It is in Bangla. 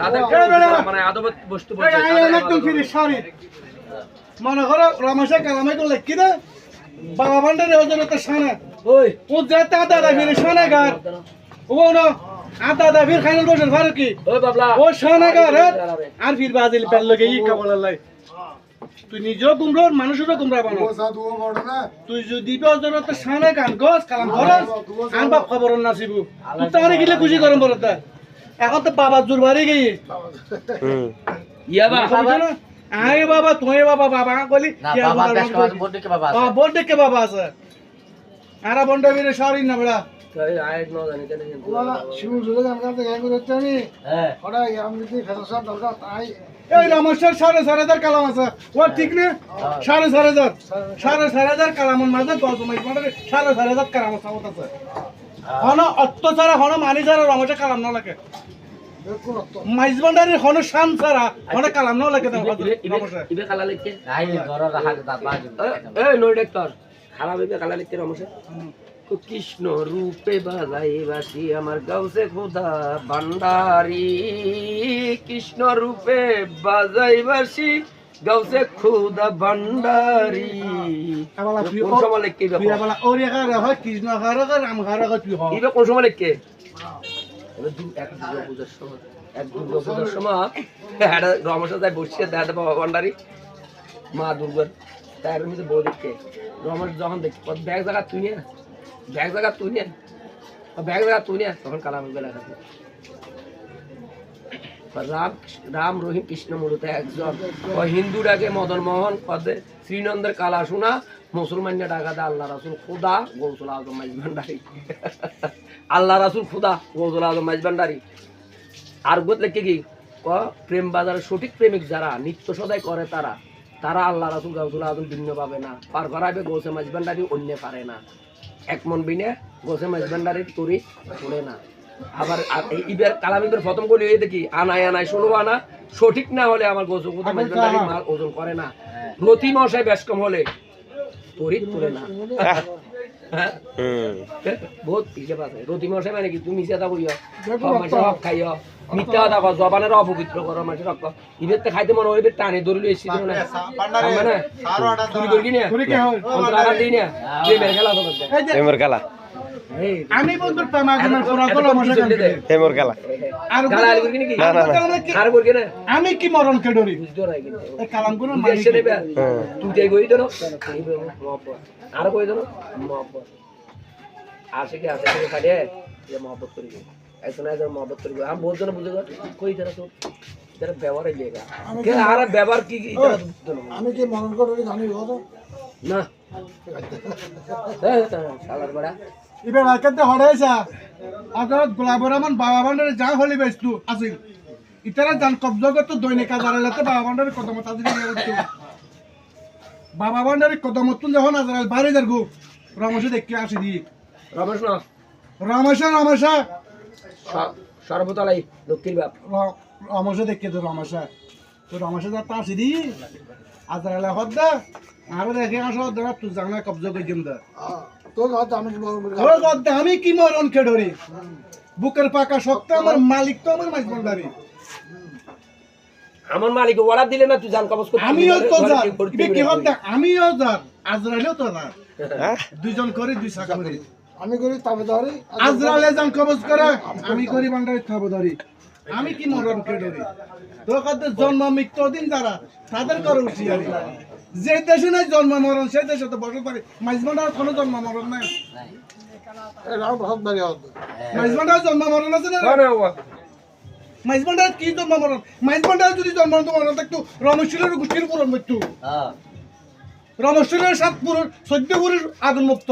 মানে মনে করো রমেশে কালামাই করলে কি রে? বাবা ভান্ডারে ওজন তো সানা ওই। ও যেতে আদা দা ফিরে গার ও না আদা দা ফির বসে ফার কি? ওই বাবলা। ও সানা গার আর ফির বাজিল পেল লগে ই কাবল লাই। তুই নিজেও গুমরোর মানুষেরও গুমরা বানো। তুই যদি সানা গান গস কালাম ধরস আন বাপ খবর নাসিবু তুই তো অনেক গিলে খুশি করম বলতা এখন তো বাবা জোর বাড়ি গিয়ে। ইয়াবা আয় বাবা। তুই বাবা বাবা কলি কি বাবা আছে। আরা বন্ডা বীরে সরি না বড়া। হ্যাঁ। সাড়ে হাজার কালাম আছে। ও ঠিক না? সাড়ে চার হাজার। সাড়ে হাজার কালামের মাঝে মানে সাড়ে হাজার কালাম আছে আমার হন অত্ত ছাড়া হন মানি ছাড়া রমেশের কালাম না লাগে। মাইজ ভান্ডারের হন শান ছাড়া হন কালাম না লাগে ইবে কালা লিখকে নাই ঘর রাখা দাদা বাজু। নই ডাক্তার খারাপ ইবে কালা লিখকে রমেশে কৃষ্ণ রূপে বাজাই বাসি আমার গাউসে খোদা ভান্ডারি। কৃষ্ণ রূপে বাজাই বাসি গাউসে খোদা ভান্ডারি। কোন সময় লিখকে তুই আবালা ওরে কারে কৃষ্ণ কারে রাম কারে তুই ইবে কোন সময় লিখকে এবার সময়, এক দুর্গা পূজার সময়, একটা রমেশের যায় বসছে দেখা বাবা ভান্ডারি, মা দুর্গার। তার মধ্যে বৌদিকে রমেশ যখন দেখি ব্যাগ জায়গা তুই নিয়ে ব্যাগ জায়গা তুই ও ব্যাগ জায়গা তুই নিয়ে তখন কালাম বেলা রাম রাম রহিম কৃষ্ণ মূলত একজন। ও হিন্দু ডাকে মদন মোহন পদে শ্রীনন্দের কালা শোনা মুসলমানরা ডাকা দে আল্লাহ রাসুল, খুদা গৌসুল আজম মাইজ ভান্ডারি আল্লাহ রাসুল, খুদা গৌসুল আজম মাইজ ভান্ডারি আর গোত লেখে কি? ক, প্রেম বাজারের সঠিক প্রেমিক যারা, নিত্য সদাই করে তারা তারা আল্লাহ রাসুল গাউসুল আজম ভিন্ন পাবে না। পার করাবে গোসে মাইজ ভান্ডারি অন্য পারে না। এক মন বিনে গোসে মাইজ ভান্ডারি তরি পড়ে না। আবার ইবের প্রথম দেখি আনায় আনায় ষোলো আনা সঠিক না হলে আমার ওজন করে না। মশাই বেশ কম হলে তরি তুলে না। হ্যাঁ? বহুত পিছে পাছে। রতি মশাই মানে কি তুমি মিশে থাকো সব খাইও মিথ্যা কথা জবানের অপবিত্র করো মাসে রক্ত। ইবের তো খাইতে মনে হইবে টানে ধরিলে এসে দিল না মানে চুরি করি না? তোরে কি হয়? অন্তর দিই না। প্রেমের খেলা এই যে আমি বন্ধুর প্রেমাগমের পুরা এত কলম কম আছে পিছন দিয়ে হেমর খেলা। আর গালা আলি করি নাকি? না, না, না। আর না? আমি কি মরণ কে ডরি কিন্তু। এই কালাম কোন তুই এসে নেবে। তুই যাই কই দেনো আর কই দেনো মহব্বত। আসে কি আসে কি খাড়ে যে মহব্বত করি একজন একজন মহব্বত করি আমি বলছো না বুঝে কই দেনা তো যারা ব্যবহারে লেগা কে আর ব্যবহার কি কি এটা বুঝতে না আমি কি মরণ করে জানি কথা না। হ্যাঁ, শালার বড়া। এবার আজকে হড়াইছা আগত গোলাপ রহমান বাবা ভান্ডারে যা হলি বেস্তু আছিল ইতারা জান কবজা করতো দৈনিক আজারালাতে বাবা ভান্ডারে কদমত আজি বাবা ভান্ডারে কদমত যখন আজারাল বাড়ি যার গো রমেশ দেখি আসি দি। রমেশ না? রমেশা রমেশা। সর্বতলাই লক্ষ্মীর বাপ। রমেশ দেখি তো রমেশা। তো রমেশা যা তা আসি দি আজারালা হদ্দা আর দেখে আসো দাঁড়া তুই জানা কবজা করে দিম দা। তোর গদ্দা আমি কি মরণ কে বুকের পাকা শক্ত আমার মালিক তো আমার মাইজ আমার মালিক অর্ডার দিলে না তুই জান কবজ আমিও তো যার কি? হদ্দা আমিও আজরাইলেও তো যার হ্যাঁ? দুইজন করে দুই শাখা করি। আমি করি তবে ধরি। আজরাইলে যান কবজ করে আমি করি ভান্ডারি খাব ধরি। আমি কি মরণ কে ধরি তোর কাছে জন্ম মৃত্যু দিন যারা তাদের করে হুঁশিয়ারি। যে দেশে নাই জন্ম মরণ সেই দেশে তো বসত পারি মাইজ কোনো জন্ম মরণ নাই। এরাও বহুত বাড়ি হতো মাইজ ভান্ডার জন্ম মরণ আছে না? না, না, বাবা। মাইজ ভান্ডার কি জন্ম মরণ? মাইজ যদি জন্ম মরণ থাকতো রমেশ্বরের গোষ্ঠীর পূরণ মৃত্যু। হ্যাঁ। রমেশ্বরের সাত পুরুষ চোদ্দ পুরুষ আগুন মুক্ত।